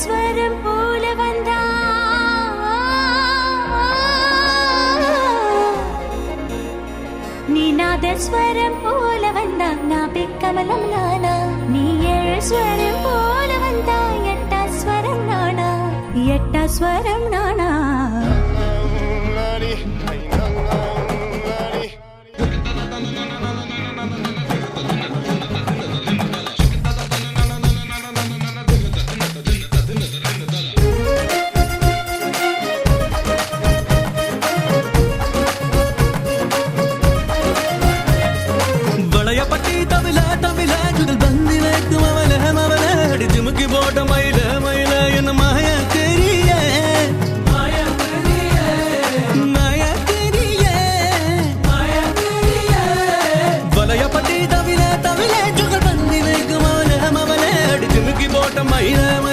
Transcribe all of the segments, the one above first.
ஸ்வரம் போல வந்தா நீ நாதஸ்வரம் போல வந்தா நான் பிக்கமலம் நானா நீ ஏழு ஸ்வரம் போல வந்தா எட்டா ஸ்வரம் நானா எட்டா ஸ்வரம் நானா దట్టమైన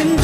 in